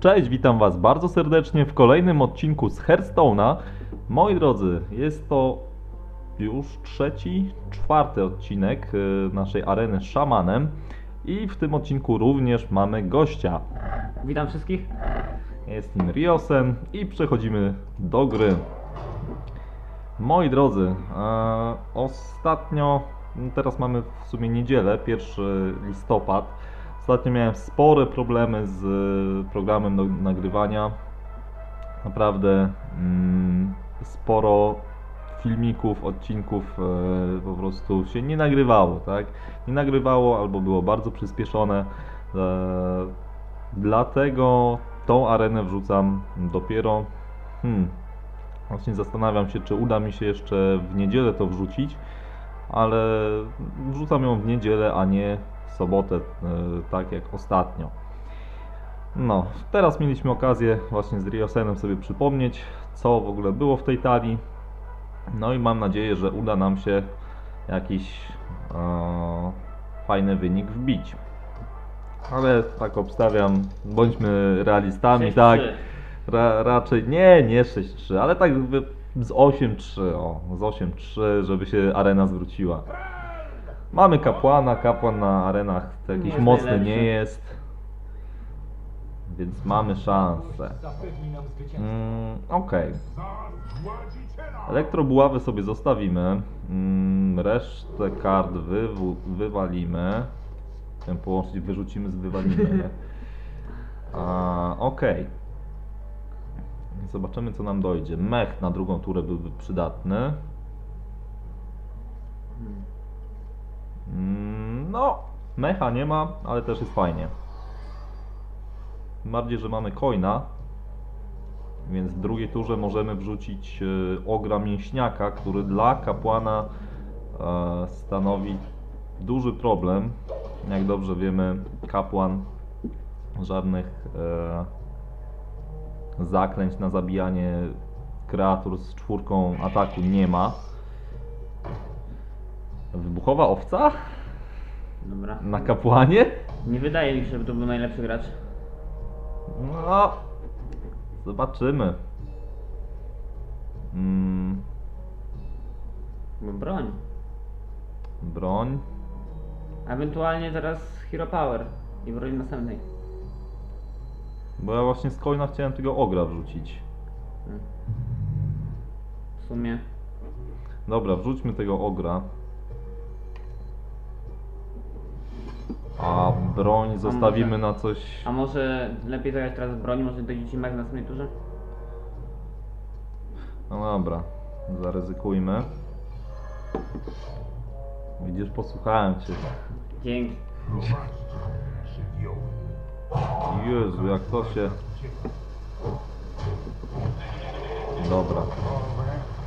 Cześć, witam Was bardzo serdecznie w kolejnym odcinku z Hearthstone'a. Moi drodzy, jest to już trzeci, czwarty odcinek y, naszej areny z szamanem i w tym odcinku również mamy gościa. Witam wszystkich. Jest nim Riosen i przechodzimy do gry. Moi drodzy, e, ostatnio, no teraz mamy w sumie niedzielę, 1 listopad. Ostatnio miałem spore problemy z e, programem do nagrywania. Naprawdę mm, sporo filmików, odcinków e, po prostu się nie nagrywało, tak? Nie nagrywało albo było bardzo przyspieszone. E, dlatego tą arenę wrzucam dopiero. Hmm, Właśnie zastanawiam się, czy uda mi się jeszcze w niedzielę to wrzucić, ale wrzucam ją w niedzielę, a nie w sobotę, e, tak jak ostatnio. No, teraz mieliśmy okazję właśnie z Riosenem sobie przypomnieć, co w ogóle było w tej talii. No i mam nadzieję, że uda nam się jakiś e, fajny wynik wbić. Ale tak obstawiam, bądźmy realistami, 6-3. tak. Ra, raczej nie, nie 6-3, ale tak z 8-3, o, z 8-3, żeby się arena zwróciła. Mamy kapłana, kapłan na arenach to jakiś jest mocny najlepszy. nie jest. Więc mamy szansę. Mm, Okej. Elektrobuławy sobie zostawimy. Mm, resztę kart wywu- wywalimy. Chciałem połączyć, wyrzucimy z wywalimy. nie? A, Okej. Zobaczymy co nam dojdzie. Mech na drugą turę byłby przydatny. No, mecha nie ma, ale też jest fajnie. Tym bardziej, że mamy coina, więc w drugiej turze możemy wrzucić e, ogra mięśniaka, który dla kapłana e, stanowi duży problem. Jak dobrze wiemy, kapłan żadnych e, zaklęć na zabijanie kreatur z czwórką ataku nie ma. Wybuchowa owca? Dobra. Na kapłanie? Nie wydaje mi się, żeby to był najlepszy gracz. No, zobaczymy. Mm, Bo broń. broń. Ewentualnie teraz Hero Power i broń następnej. Bo ja właśnie z coina chciałem tego ogra wrzucić. W sumie. Dobra, wrzućmy tego ogra. A broń zostawimy na coś. A może lepiej zagrać teraz broń, może dojdzie ci mech w następnej turze? No dobra, zaryzykujmy. Widzisz, posłuchałem cię. Dzięki. Jezu, jak to się... Dobra.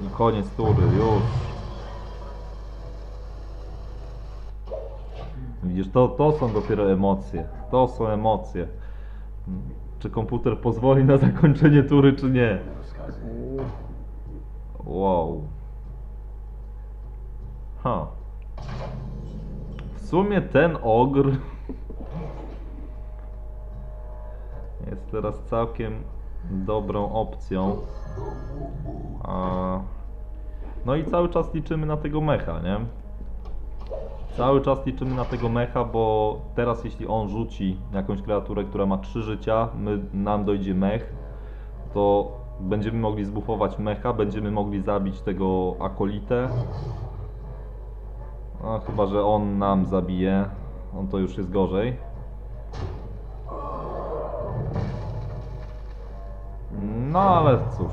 I koniec tury, już. Widzisz, to, to są dopiero emocje. To są emocje. Czy komputer pozwoli na zakończenie tury, czy nie? Wow. Ha. W sumie ten ogr jest teraz całkiem dobrą opcją. A... No i cały czas liczymy na tego mecha, nie? Cały czas liczymy na tego mecha, bo teraz jeśli on rzuci jakąś kreaturę, która ma 3 życia, my, nam dojdzie mech, to będziemy mogli zbufować mecha, będziemy mogli zabić tego akolitę. No, chyba, że on nam zabije. On to już jest gorzej. No ale cóż.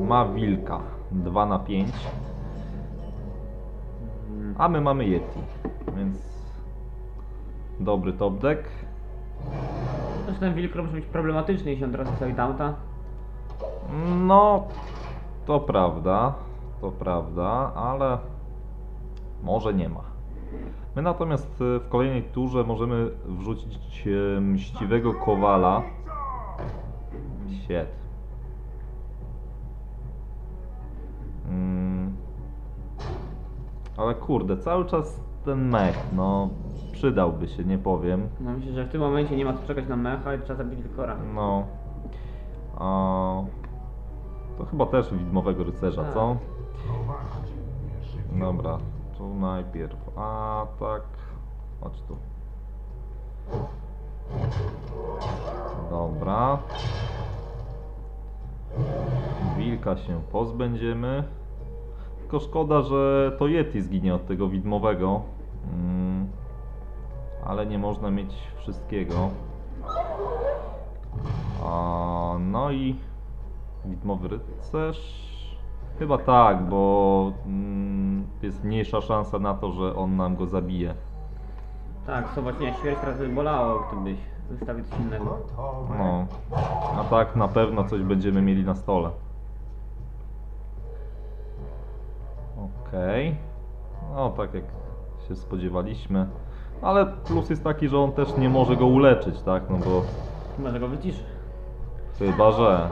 Ma wilka. 2 na 5. A my mamy Yeti. Więc dobry top deck. Zresztą ten wilk może być problematyczny, jeśli on teraz zostawi tamta. No, to prawda, to prawda, ale może nie ma. My natomiast y, w kolejnej turze możemy wrzucić y, mściwego kowala. Shit. Mm. Ale kurde, cały czas ten mech, no przydałby się, nie powiem. No myślę, że w tym momencie nie ma co czekać na mecha i trzeba zabić wilkora. No. A, to chyba też widmowego rycerza, Tak. co? Dobra, tu najpierw. A tak. Chodź tu. Dobra. Wilka się pozbędziemy. Tylko szkoda, że to Yeti zginie od tego widmowego. Mm, ale nie można mieć wszystkiego. A, no i widmowy rycerz. Chyba tak, bo mm, jest mniejsza szansa na to, że on nam go zabije. Tak, co właśnie śmierć teraz by bolało, gdybyś wystawił coś innego. No. A tak na pewno coś będziemy mieli na stole. Okej. No tak jak się spodziewaliśmy. Ale plus jest taki, że on też nie może go uleczyć, tak? No bo Chyba, że go wyciszy. chyba, że...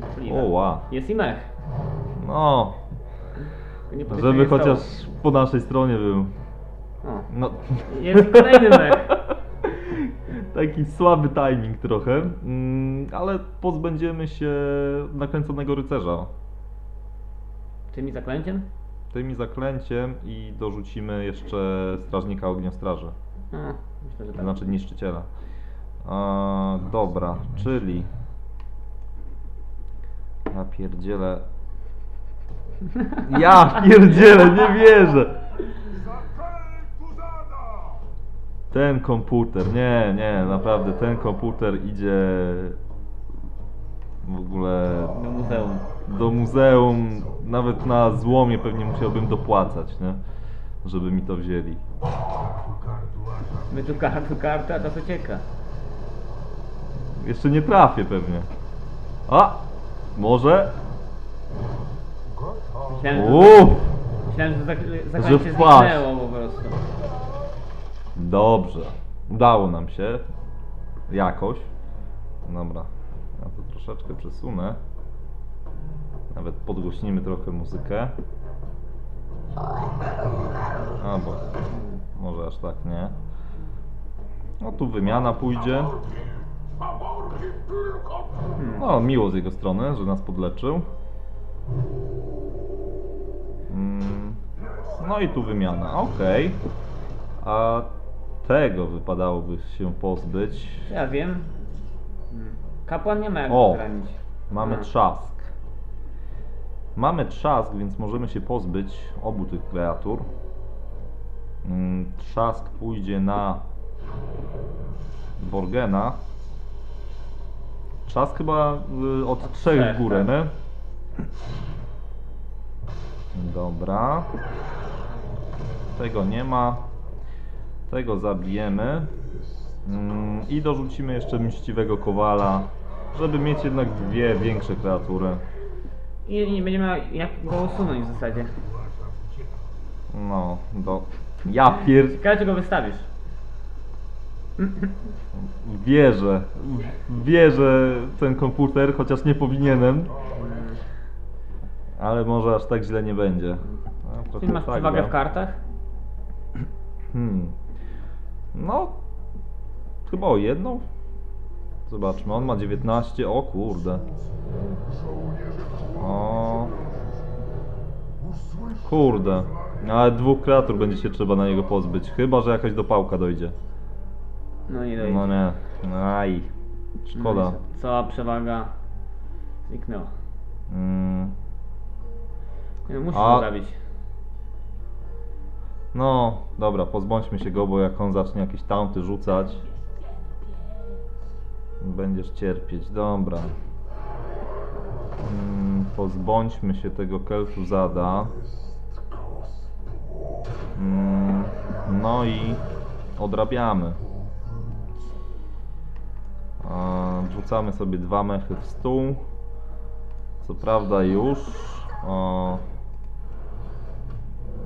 Możliwe. O, ła. Jest i mech. No, Tylko nie żeby chociaż po naszej stronie był. O, No, jest kolejny mech. taki słaby timing trochę, mm, ale pozbędziemy się nakręconego rycerza Tymi zaklęciem? tymi zaklęciem i dorzucimy jeszcze strażnika ogniostraży, No, myślę, że tak. znaczy niszczyciela. A, dobra, czyli ja pierdzielę. Ja pierdzielę, nie wierzę. Ten komputer, nie, nie, naprawdę ten komputer idzie w ogóle Do muzeum. do muzeum, nawet na złomie pewnie musiałbym dopłacać, nie? Żeby mi to wzięli. My tu kartu, kartę, a czas ucieka. Jeszcze nie trafię pewnie. A! Może? Myślałem, że, Uuu! myślałem, że zak- Że zniknęło po prostu. Dobrze. Udało nam się. Jakoś. Dobra. Troszeczkę przesunę. Nawet podgłośnimy trochę muzykę. A bo może aż tak nie. No tu wymiana pójdzie. No miło z jego strony, że nas podleczył. Mm. No i tu wymiana, okej. A tego wypadałoby się pozbyć. Ja wiem. Kapłan nie ma jak O. Mamy A. trzask. Mamy trzask, więc możemy się pozbyć obu tych kreatur. Mm, Trzask pójdzie na Borgena. Trzask chyba y, od Od trzech trzech, w górę, tak. nie? Dobra. Tego nie ma. Tego zabijemy. Mm, I dorzucimy jeszcze mściwego kowala, żeby mieć jednak dwie większe kreatury. I nie będziemy miał jak go usunąć w zasadzie. No, do. Ja pier... Ciekawe czy go wystawisz. Wierzę. Wierzę w ten komputer, chociaż nie powinienem. Ale może aż tak źle nie będzie. Trochę Czyli masz tak, przewagę no. w kartach? Hmm. No. Chyba o jedną. Zobaczmy, on ma 19. O kurde. O. Kurde. Ale dwóch kreatur będzie się trzeba na niego pozbyć. Chyba, że jakaś dopałka dojdzie. No nie dojdzie. No nie. Aj. Szkoda. No Cała przewaga zniknęła. Mm. No, musisz A- go zabić. No, dobra, pozbądźmy się go, bo jak on zacznie jakieś taunty rzucać, będziesz cierpieć. Dobra. Mm, pozbądźmy się tego Keltuzada. Mm, no i odrabiamy. A, Wrzucamy sobie dwa mechy w stół. Co prawda już. O,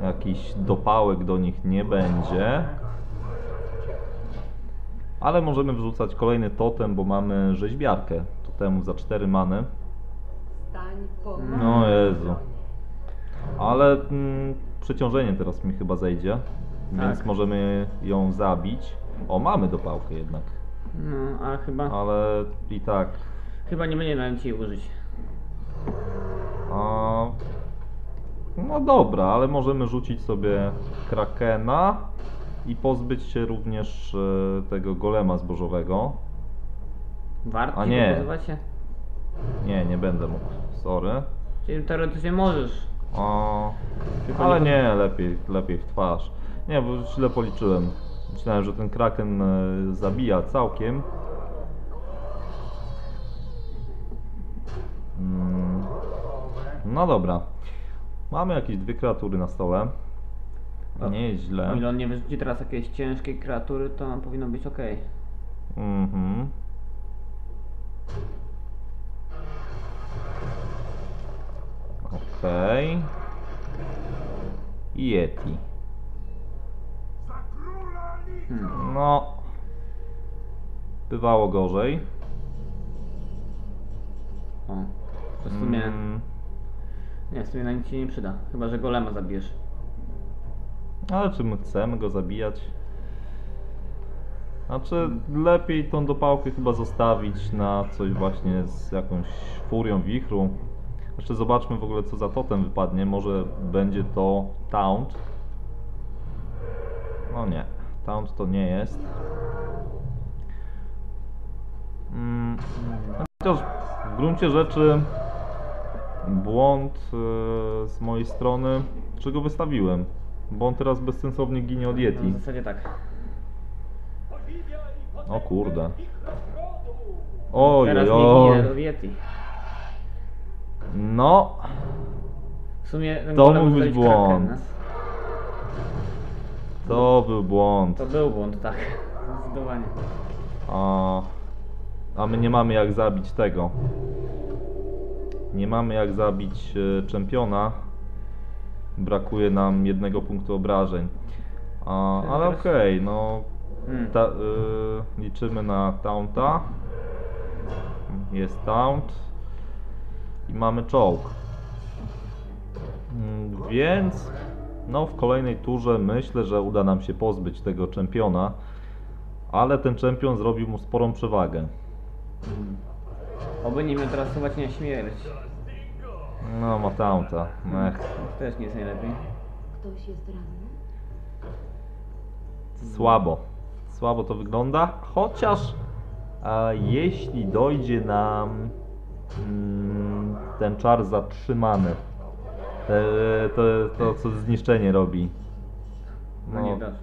jakiś dopałek do nich nie będzie. Ale możemy wrzucać kolejny totem, bo mamy rzeźbiarkę totemu za 4 many. Stań po No Jezu. Ale mm, przeciążenie teraz mi chyba zejdzie. więc Tak. możemy ją zabić. O, mamy dopałkę jednak, No, a chyba, ale i tak. chyba nie będzie na dzisiaj użyć. A, no dobra, ale możemy rzucić sobie krakena i pozbyć się również e, tego golema zbożowego. Warto A nie. pokazywać się? Nie, nie będę mógł, sorry. Czyli teoretycznie możesz. O, ale nie- nie, lepiej, lepiej w twarz. Nie, bo źle policzyłem. Myślałem, że ten kraken e, zabija całkiem. Mm, No dobra. Mamy jakieś dwie kreatury na stole. O, Nie jest źle. O ile on nie wyrzuci teraz jakiejś ciężkiej kreatury, to nam powinno być ok. Mhm. Okej. Yeti. Hmm. No. Bywało gorzej. O. To w sumie. Mm, Nie, w sumie na nic się nie przyda. Chyba, że golema zabijesz. Ale czy my chcemy go zabijać? Znaczy, lepiej tą dopałkę chyba zostawić na coś właśnie z jakąś furią wichru. Jeszcze zobaczmy w ogóle co za totem wypadnie. Może będzie to taunt. No nie, taunt to nie jest. Mm, chociaż w gruncie rzeczy błąd e, z mojej strony, czego wystawiłem. Bo on teraz bezsensownie ginie od No, Yeti. w zasadzie tak. O kurde. Teraz nie ginie do Yeti. No, W sumie ten To golem mógł być zostawić błąd. to był błąd. To był błąd, tak. Zdecydowanie. A, a my nie mamy jak zabić tego. Nie mamy jak zabić e, czempiona. Brakuje nam jednego punktu obrażeń. A, ale okej, no Hmm. ta, y, liczymy na taunta. Jest taunt. I mamy czołg. Mm, Więc no w kolejnej turze myślę, że uda nam się pozbyć tego czempiona. Ale ten czempion zrobił mu sporą przewagę. Oby nie chować na śmierć. No ma taunta. Ech, To też nie jest najlepiej. Ktoś jest ranny? słabo. Słabo to wygląda. Chociaż a, jeśli dojdzie nam mm, ten czar zatrzymany, te, to, to co zniszczenie robi. No nie dasz.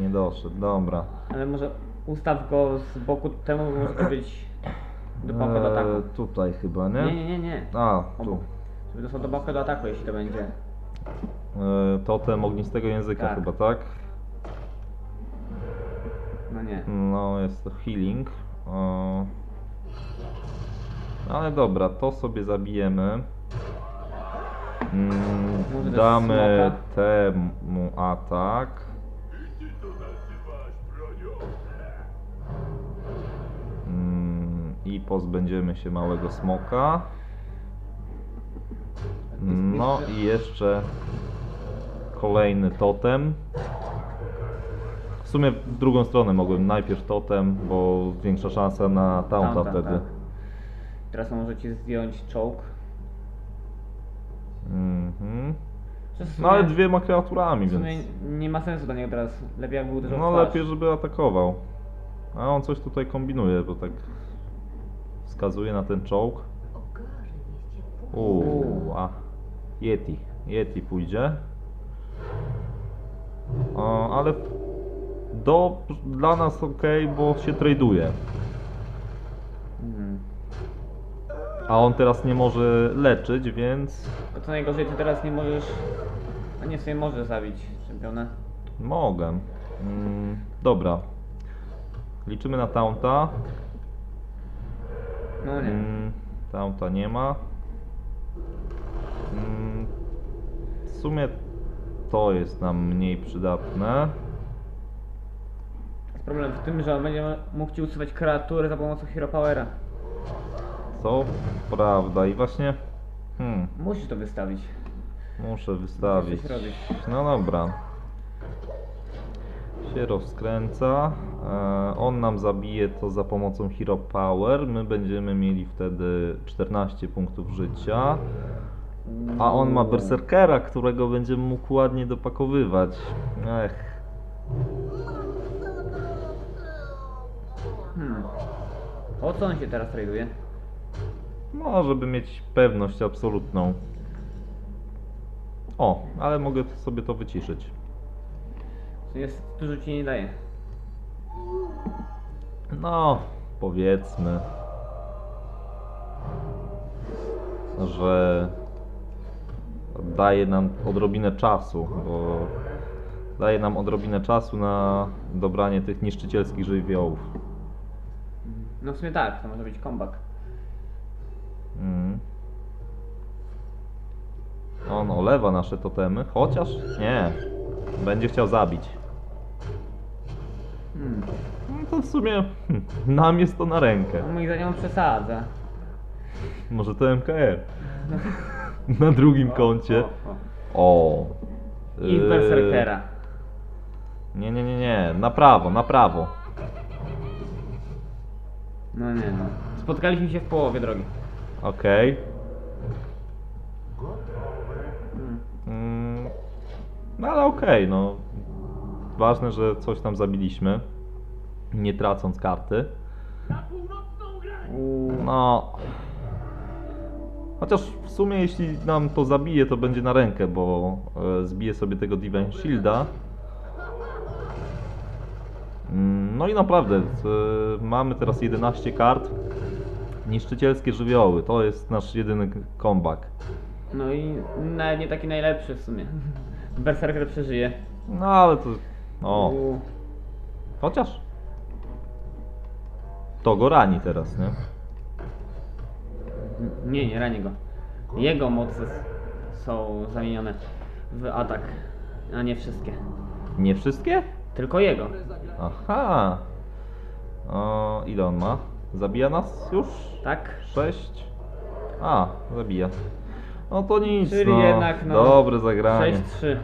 Nie doszedł, dobra. Ale może ustaw go z boku temu, może to być dopałka do ataku. Eee, tutaj chyba, nie? Nie, nie, nie, nie. A, tu. Żeby dostał dopałkę do ataku, jeśli to będzie. Eee, totem ognistego języka Tak. chyba, tak? No nie. No, jest to healing. O. Ale dobra, to sobie zabijemy. Mm, damy smoka? temu atak. Mm, I pozbędziemy się małego smoka. No i jeszcze kolejny totem. W sumie w drugą stronę mogłem najpierw totem, bo większa szansa na taunta wtedy. tak. Teraz możecie zdjąć czołg. Mhm. W No ale sumie- dwiema kreaturami, W sumie więc. nie ma sensu do niego teraz. Lepiej jakby uderzył No twarz. lepiej, żeby atakował. A on coś tutaj kombinuje, bo tak wskazuje na ten czołg. Uuu, a Yeti. Yeti pójdzie. O, ale do, dla nas ok, bo się traduje. Mhm. A on teraz nie może leczyć, więc To co najgorzej, ty teraz nie możesz... A nie, sobie możesz zabić czempiona. mogę. Mm, dobra. Liczymy na taunta. No nie. Mm, taunta nie ma. Sumie to jest nam mniej przydatne. Jest problem w tym, że on będzie mógł ci usuwać kreatury za pomocą Hero Powera. To prawda i właśnie hmm, Musisz to wystawić. muszę wystawić. coś robić. No dobra. się rozkręca. E, On nam zabije to za pomocą Hero Power. My będziemy mieli wtedy 14 punktów życia. A on ma Berserkera, którego będzie mógł ładnie dopakowywać. Ech. Hmm. O co on się teraz traduje? No, żeby mieć pewność absolutną. O, ale mogę sobie to wyciszyć. Jest, dużo ci nie daje. No, powiedzmy, że daje nam odrobinę czasu, bo daje nam odrobinę czasu na dobranie tych niszczycielskich żywiołów. No w sumie tak, to może być comeback. Mm. On olewa nasze totemy, chociaż nie, będzie chciał zabić. Hmm. No to w sumie nam jest to na rękę. No, Moim zdaniem on przesadza. Może to MKR. Na drugim koncie. O, o. O. I Yy, Berserkera. Nie, nie, nie, nie. Na prawo, na prawo. No nie no. Spotkaliśmy się w połowie drogi. Okej. Hmm. Mm, No ale okej, no. Ważne, że coś tam zabiliśmy. Nie tracąc karty. Uuu. No. Chociaż w sumie jeśli nam to zabije, to będzie na rękę, bo e, zbije sobie tego Divine Shielda. Mm, No i naprawdę, e, mamy teraz 11 kart. Niszczycielskie żywioły, to jest nasz jedyny comeback. No i nawet nie taki najlepszy w sumie. Berserker przeżyje. No ale to... O, chociaż... To go rani teraz, nie? Nie, nie rani go. Jego moce są zamienione w atak, a nie wszystkie. Nie wszystkie? Tylko jego. Aha. O, ile on ma? Zabija nas już? Tak? 6. A, zabija. No to nic. Czyli no. jednak no. Dobre zagranie. 6-3.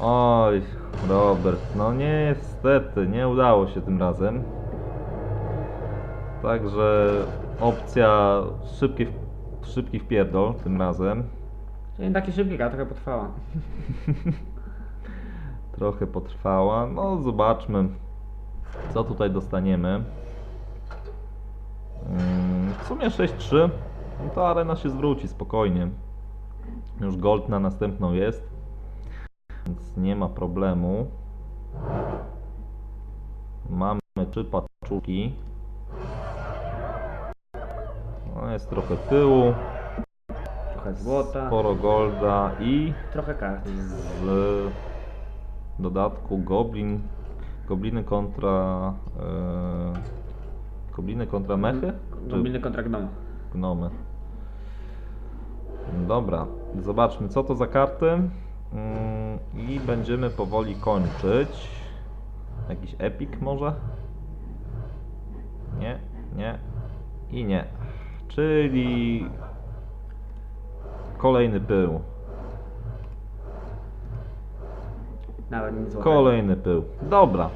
Oj, Robert, no niestety, nie udało się tym razem. Także opcja szybki, szybki wpierdol tym razem. Nie taki szybki, a trochę potrwała. Trochę potrwała. No zobaczmy, co tutaj dostaniemy. Mm, W sumie 6-3. No to arena się zwróci spokojnie. Już gold na następną jest. Więc nie ma problemu. Mamy trzy paczuki. Jest trochę pyłu, Trochę złota, sporo golda i trochę kart. z dodatku Goblin, Gobliny kontra e, Gobliny kontra mechy? Czy Mobilny kontrakt gnomu. gnomy? Dobra, zobaczmy co to za karty mm, i będziemy powoli kończyć. Jakiś epic może? Nie, nie i nie. Czyli kolejny pył. Nawet nic złotego. Kolejny pył. Dobra.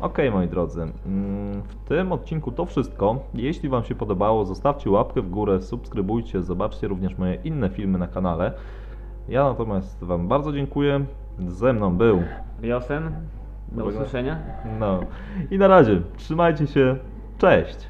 Okej, moi drodzy. Mm, W tym odcinku to wszystko. Jeśli Wam się podobało, zostawcie łapkę w górę, subskrybujcie, zobaczcie również moje inne filmy na kanale. Ja natomiast Wam bardzo dziękuję. Ze mną był. Wiosen. Do usłyszenia. No. I na razie. Trzymajcie się. Cześć.